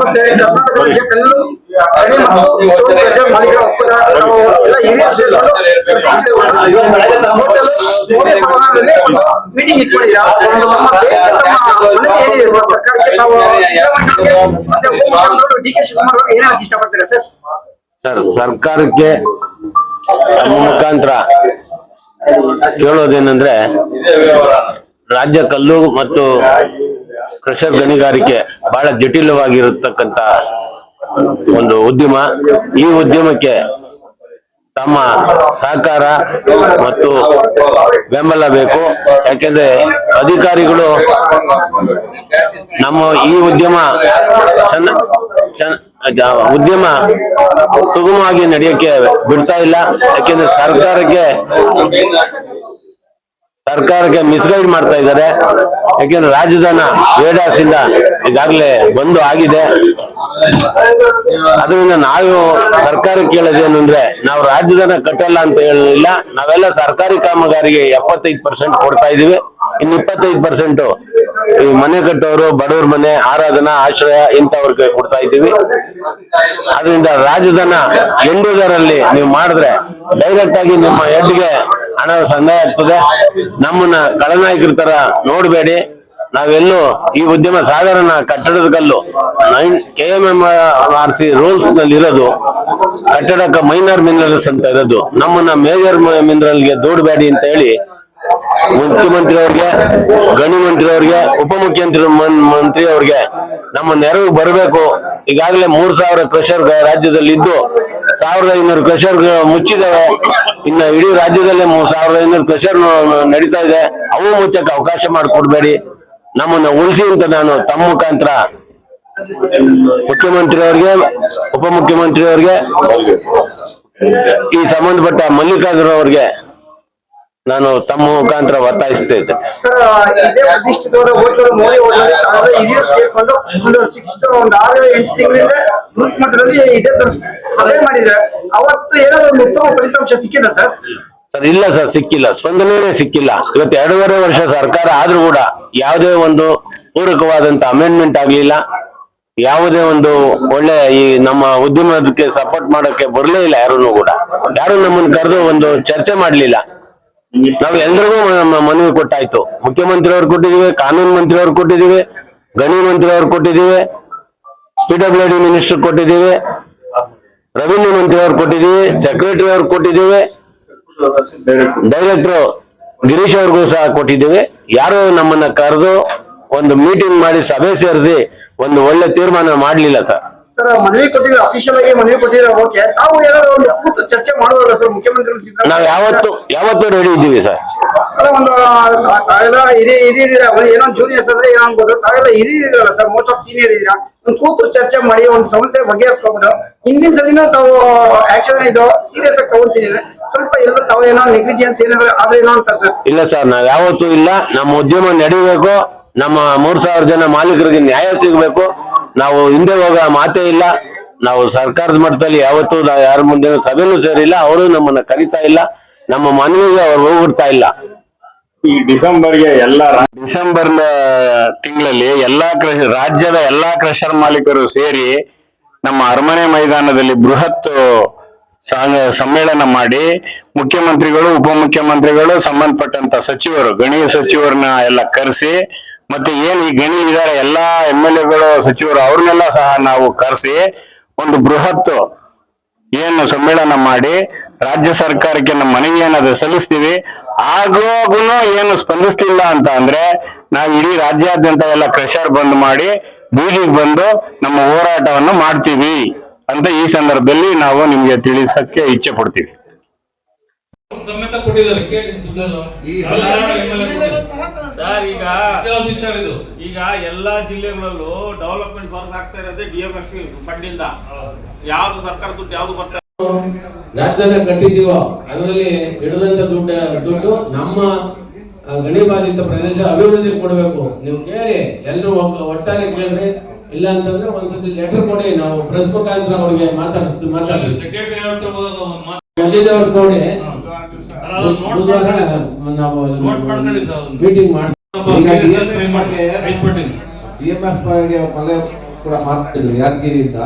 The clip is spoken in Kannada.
ಸಮಸ್ಯೆ ಕರ್ನಾಟಕ ರಾಜ್ಯ ಕಲ್ಲು ಗಣಿ ಮತ್ತು ಸ್ಟೋನ್ ಕ್ರಷರ್ ಮಾಲೀಕರ ಒಕ್ಕೂಟ ನಾವು ಎಲ್ಲ ಹಿರಿಯರು ಮೀಟಿಂಗ್ ಇಟ್ಕೊಂಡಿದ್ದೀರಾ ಒಂದು ನಮ್ಮ ದೇಶದ ನಮ್ಮ ಏನಿದೆ ಸರ್. ಸರ್ಕಾರಕ್ಕೆ ನಾವು ಮತ್ತೆ ಉಪಮುಖ್ಯಮಂತ್ರಿಗಳು ಡಿ ಕೆ ಶಿವಕುಮಾರ್ ಅವರು ಏನ್ ಹೇಳಕ್ ಇಷ್ಟಪಡ್ತೀರಾ ಸರ್? ಸರ್ ಸರ್ಕಾರಕ್ಕೆ ನಮ್ಮ ಮುಖಾಂತರ ಕೇಳೋದೇನೆಂದ್ರೆ ರಾಜ್ಯ ಕಲ್ಲು ಮತ್ತು ಕ್ರಷರ್ ಗಣಿಗಾರಿಕೆ ಬಹಳ ಜಟಿಲವಾಗಿರತಕ್ಕಂತ ಒಂದು ಉದ್ಯಮ. ಈ ಉದ್ಯಮಕ್ಕೆ ತಮ್ಮ ಸಹಕಾರ ಮತ್ತು ಬೆಂಬಲ ಬೇಕು. ಯಾಕೆಂದ್ರೆ ಅಧಿಕಾರಿಗಳು ನಮ್ಮ ಈ ಉದ್ಯಮ ಚೆನ್ನ ಉದ್ಯಮ ಸುಗಮವಾಗಿ ನಡೆಯಕ್ಕೆ ಬಿಡ್ತಾ ಇಲ್ಲ. ಯಾಕೆಂದ್ರೆ ಸರ್ಕಾರಕ್ಕೆ ಸರ್ಕಾರಕ್ಕೆ ಮಿಸ್ಗೈಡ್ ಮಾಡ್ತಾ ಇದ್ದಾರೆ. ಯಾಕೆಂದ್ರೆ ರಾಜಧಾನ ವೇಡಾಸ್ ಇಂದ ಈಗಾಗಲೇ ಬಂದು ಆಗಿದೆ. ಅದರಿಂದ ನಾವು ಸರ್ಕಾರಕ್ಕೆ ಕೇಳೋದೇನು ಅಂದ್ರೆ, ನಾವು ರಾಜಧಾನ ಕಟ್ಟಲ್ಲ ಅಂತ ಹೇಳಲಿಲ್ಲ. ನಾವೆಲ್ಲ ಸರ್ಕಾರಿ ಕಾಮಗಾರಿಗೆ ಎಪ್ಪತ್ತೈದು ಪರ್ಸೆಂಟ್ ಕೊಡ್ತಾ ಇದೀವಿ ಇನ್ನು ಇಪ್ಪತ್ತೈದು ಪರ್ಸೆಂಟ್ ಈ ಮನೆ ಕಟ್ಟೋರು, ಬಡವ್ರ ಮನೆ, ಆರಾಧನಾ, ಆಶ್ರಯ ಇಂಥವ್ರಿಗೆ ಕೊಡ್ತಾ ಇದ್ದೀವಿ. ಅದರಿಂದ ರಾಜಧಾನ ಎಂಬುದರಲ್ಲಿ ನೀವು ಮಾಡಿದ್ರೆ ಡೈರೆಕ್ಟ್ ಆಗಿ ನಿಮ್ಮ ಹೆಡ್ಗೆ ಹಣ ಸಂದಾಯ ಆಗ್ತದೆ. ನಮ್ಮನ್ನ ಕಳನಾಯಕರ ತರ ನೋಡಬೇಡಿ. ನಾವೆಲ್ಲೂ ಈ ಉದ್ಯಮ ಸಾಧಾರಣ ಕಟ್ಟಡದ ಕಲ್ಲು nine K M M R C ರೂಲ್ಸ್ನಲ್ಲಿ ಇರೋದು ಕಟ್ಟಡಕ್ಕೆ ಮೈನರ್ ಮಿನರಲ್ಸ್ ಅಂತ ಇರೋದು, ನಮ್ಮನ್ನ ಮೇಜರ್ ಮಿನರಲ್ಗೆ ದೂಡಬೇಡಿ ಅಂತ ಹೇಳಿ ಮುಖ್ಯಮಂತ್ರಿ ಅವ್ರಿಗೆ ಗಣಿ ಮಂತ್ರಿ ಅವ್ರಿಗೆ ಉಪಮುಖ್ಯಮಂತ್ರಿ ಮಂತ್ರಿ ಅವ್ರಿಗೆ ನಮ್ಮ ನೆರವು ಬರಬೇಕು. ಈಗಾಗಲೇ ಮೂರ್ ಸಾವಿರ ಕ್ರಷರ್ ರಾಜ್ಯದಲ್ಲಿ ಇದ್ದು ಸಾವಿರದ ಐನೂರು ಕ್ರಷರ್ ಮುಚ್ಚಿದಾವೆ. ಇನ್ನು ಇಡೀ ರಾಜ್ಯದಲ್ಲೇ ಮೂರ್ ಸಾವಿರದ ಐನೂರು ಕ್ರಷರ್ ನಡೀತಾ ಇದೆ. ಅವು ಮುಚ್ಚಕ್ಕೆ ಅವಕಾಶ ಮಾಡಿಕೊಡ್ಬೇಡಿ. ನಮ್ಮನ್ನ ಉಳಿಸಿ ಅಂತ ನಾನು ತಮ್ಮ ಮುಖಾಂತರ ಮುಖ್ಯಮಂತ್ರಿ ಅವ್ರಿಗೆ ಉಪಮುಖ್ಯಮಂತ್ರಿ ಅವ್ರಿಗೆ ಈ ಸಂಬಂಧಪಟ್ಟ ಮಲ್ಲಿಕಾರ್ಜುನ ಅವರಿಗೆ ನಾನು ತಮ್ಮ ಮುಖಾಂತರ ಒತ್ತಾಯಿಸ್ತಾ ಅವತ್ತು ಏನಾದ್ರು ಸರ್? ಇಲ್ಲ ಸರ್, ಸಿಕ್ಕಿಲ್ಲ. ಸ್ಪಂದನೆ ಸಿಕ್ಕಿಲ್ಲ. ಇವತ್ತು ಎರಡೂವರೆ ವರ್ಷ ಸರ್ಕಾರ ಆದ್ರೂ ಕೂಡ ಯಾವುದೇ ಒಂದು ಪೂರಕವಾದಂತ ಅಮೆಂಡ್ಮೆಂಟ್ ಆಗ್ಲಿಲ್ಲ. ಯಾವುದೇ ಒಂದು ಒಳ್ಳೆ ಈ ನಮ್ಮ ಉದ್ಯಮಕ್ಕೆ ಸಪೋರ್ಟ್ ಮಾಡೋಕೆ ಬರಲೇ ಇಲ್ಲ ಯಾರನ್ನು ಕೂಡ. ಯಾರು ನಮ್ಮನ್ನು ಕರೆದು ಒಂದು ಚರ್ಚೆ ಮಾಡ್ಲಿಲ್ಲ. ನಾವು ಎಲ್ರಿಗೂ ಮನವಿ ಕೊಟ್ಟಾಯ್ತು. ಮುಖ್ಯಮಂತ್ರಿ ಅವ್ರು ಕೊಟ್ಟಿದೀವಿ ಕಾನೂನು ಮಂತ್ರಿ ಅವ್ರು ಕೊಟ್ಟಿದೀವಿ ಗಣಿ ಮಂತ್ರಿ ಅವ್ರು ಕೊಟ್ಟಿದೀವಿ ಪಿ ಮಿನಿಸ್ಟರ್ ಕೊಟ್ಟಿದ್ದೀವಿ ರೆವಿನ್ಯೂ ಮಂತ್ರಿ ಅವ್ರು ಕೊಟ್ಟಿದ್ದೀವಿ ಸೆಕ್ರೆಟರಿ ಅವ್ರು ಕೊಟ್ಟಿದ್ದೀವಿ ಡೈರೆಕ್ಟರ್ ಗಿರೀಶ್ ಅವ್ರಿಗೂ ಸಹ ಕೊಟ್ಟಿದ್ದೀವಿ. ಯಾರು ನಮ್ಮನ್ನ ಕರೆದು ಒಂದು ಮೀಟಿಂಗ್ ಮಾಡಿ ಸಭೆ ಸೇರಿಸಿ ಒಂದು ಒಳ್ಳೆ ತೀರ್ಮಾನ ಮಾಡಲಿಲ್ಲ ಸರ್. ನಾವ್ ಯಾವತ್ತು ಯಾವತ್ತೂ ರೆಡಿ ಇದ್ದೀವಿ ಸರ್. ಒಂದು ತಾವೆಲ್ಲ ಹಿರಿಯ ಹಿರಿಯರ ಏನೋ ಜೂನಿಯರ್ಸ್ ಅಂದ್ರೆ ಏನೋ ಅನ್ಬೋದು. ತಾವೆಲ್ಲ ಹಿರಿಯರಲ್ಲ ಸರ್ ಮೋಸ್ಟ್ ಆಫ್ ಸೀನಿಯರ್ ಇದೀರಾ ಒಂದು ಕೂತು ಚರ್ಚೆ ಮಾಡಿ, ಒಂದು ಸಮಸ್ಯೆ ಬಗೆಹರಿಸ್ಕೋಬಹುದು ಹಿಂದಿನ ಸಲಿನೂ ತಾವು ಆಕ್ಷನ್ ಇದು ಸೀರಿಯಸ್ ಆಗಿ ತಗೊಂತೀನಿ ಸ್ವಲ್ಪ ಎಲ್ಲ ತಾವು ಏನೋ ನೆಗ್ಲಿಜಿಯನ್ಸ್ ಏನಾದ್ರೆ ಆದ್ರೆ ಏನೋ ಅಂತ ಸರ್ ಇಲ್ಲ ಸರ್ ನಾವ್ ಯಾವತ್ತೂ ಇಲ್ಲ. ನಮ್ಮ ಉದ್ಯಮ ನಡಿಬೇಕು. ನಮ್ಮ ಮೂರ್ ಸಾವಿರ ಜನ ಮಾಲೀಕರಿಗೆ ನ್ಯಾಯ ಸಿಗಬೇಕು. ನಾವು ಹಿಂದೆ ಹೋಗೋ ಮಾತೇ ಇಲ್ಲ. ನಾವು ಸರ್ಕಾರದ ಮಟ್ಟದಲ್ಲಿ ಯಾವತ್ತೂ ನಾವು ಯಾರ ಮುಂದೆ ಸಭೆನೂ ಸೇರಿಲ್ಲ ಅವರು ನಮ್ಮನ್ನ ಕರಿತಾ ಇಲ್ಲ ನಮ್ಮ ಮನವಿಗೆ ಅವ್ರು ಹೋಗ್ಬಿಡ್ತಾ ಇಲ್ಲ. ಈ ಡಿಸೆಂಬರ್ಗೆ ಎಲ್ಲ ಡಿಸೆಂಬರ್ ತಿಂಗಳಲ್ಲಿ ಎಲ್ಲಾ ರಾಜ್ಯದ ಎಲ್ಲಾ ಕ್ರಷರ್ ಮಾಲೀಕರು ಸೇರಿ ನಮ್ಮ ಅರಮನೆ ಮೈದಾನದಲ್ಲಿ ಬೃಹತ್ ಸಮ್ಮೇಳನ ಮಾಡಿ ಮುಖ್ಯಮಂತ್ರಿಗಳು ಉಪಮುಖ್ಯಮಂತ್ರಿಗಳು ಸಂಬಂಧಪಟ್ಟಂತ ಸಚಿವರು ಗಣಿ ಸಚಿವರನ್ನ ಎಲ್ಲ ಕರೆಸಿ ಮತ್ತೆ ಏನ್ ಈ ಗಣಿ ಇದಾರೆ ಎಲ್ಲಾ ಎಂ ಎಲ್ ಎಗಳು ಸಚಿವರು ಅವ್ರನ್ನೆಲ್ಲ ಸಹ ನಾವು ಕರೆಸಿ ಒಂದು ಬೃಹತ್ ಏನು ಸಮ್ಮೇಳನ ಮಾಡಿ ರಾಜ್ಯ ಸರ್ಕಾರಕ್ಕೆ ನಮ್ಮ ಮನವಿಯನ್ನ ಸಲ್ಲಿಸ್ತೀವಿ. ಆಗೋಗುನು ಏನು ಸ್ಪಂದಿಸ್ಲಿಲ್ಲ ಅಂತ ಅಂದ್ರೆ ನಾವು ಇಡೀ ರಾಜ್ಯಾದ್ಯಂತ ಎಲ್ಲ ಕ್ರೆಷರ್ ಬಂದ್ ಮಾಡಿ ಬೀದಿಗೆ ಬಂದು ನಮ್ಮ ಹೋರಾಟವನ್ನು ಮಾಡ್ತೀವಿ ಅಂತ ಈ ಸಂದರ್ಭದಲ್ಲಿ ನಾವು ನಿಮ್ಗೆ ತಿಳಿಸಕ್ಕೆ ಇಚ್ಛೆ ಪಡ್ತೀವಿ. ಸರ್ ಈಗ ವಿಚಾರ ಇದು. ಈಗ ಎಲ್ಲಾ ಜಿಲ್ಲೆಗಳಲ್ಲೂ ಡೆವಲಪ್ಮೆಂಟ್ ವರ್ಕ್ ಆಗ್ತಾ ಇರೋದೇ ಡಿ ಎಂ ಎಫ್ ಫಂಡ್ ಇಂದ. ಯಾವ್ದು ಸರ್ಕಾರ ದುಡ್ಡು ಯಾವ್ದು ಬರ್ತಾ ರಾಜ್ಯದ ಕಟ್ಟಿದ್ದೀವೋ ಅದರಲ್ಲಿ ಹಿಡಿದಂತ ದುಡ್ಡು ದುಡ್ಡು ನಮ್ಮ ಗಣಿ ಬಾಧಿತ ಪ್ರದೇಶ ಅಭಿವೃದ್ಧಿ ಕೊಡಬೇಕು. ನೀವು ಕೇಳಿ ಎಲ್ಲರೂ ಒಟ್ಟಾರೆ ಕೇಳ್ರಿ. ಇಲ್ಲ ಅಂತಂದ್ರೆ ಒಂದ್ಸತಿ ಲೆಟರ್ ಕೊಡಿ ನಾವು ಪ್ರೆಸ್ ಮುಖಾಂತರ ಅವ್ರಿಗೆ ಮಾತಾಡ್ತೀವಿ. ಮಾತಾಡಿ ಸೆಕ್ರೆಟರಿ ಕೊಡಿ ನಾವು. ಮೀಟಿಂಗ್ ಮಾಡಿ ಸ್ವಲ್ಪ serious ಆಗಿ try ಮಾಡಿ. ಕೈಪಟ್ಟಿನಿ. ಡಿ ಎಂ ಎಫ್ಗೆ ಮನೆ ಕೂಡ ಮಾತಾಡಿದ್ರು ಯಾದಗಿರಿಯಿಂದ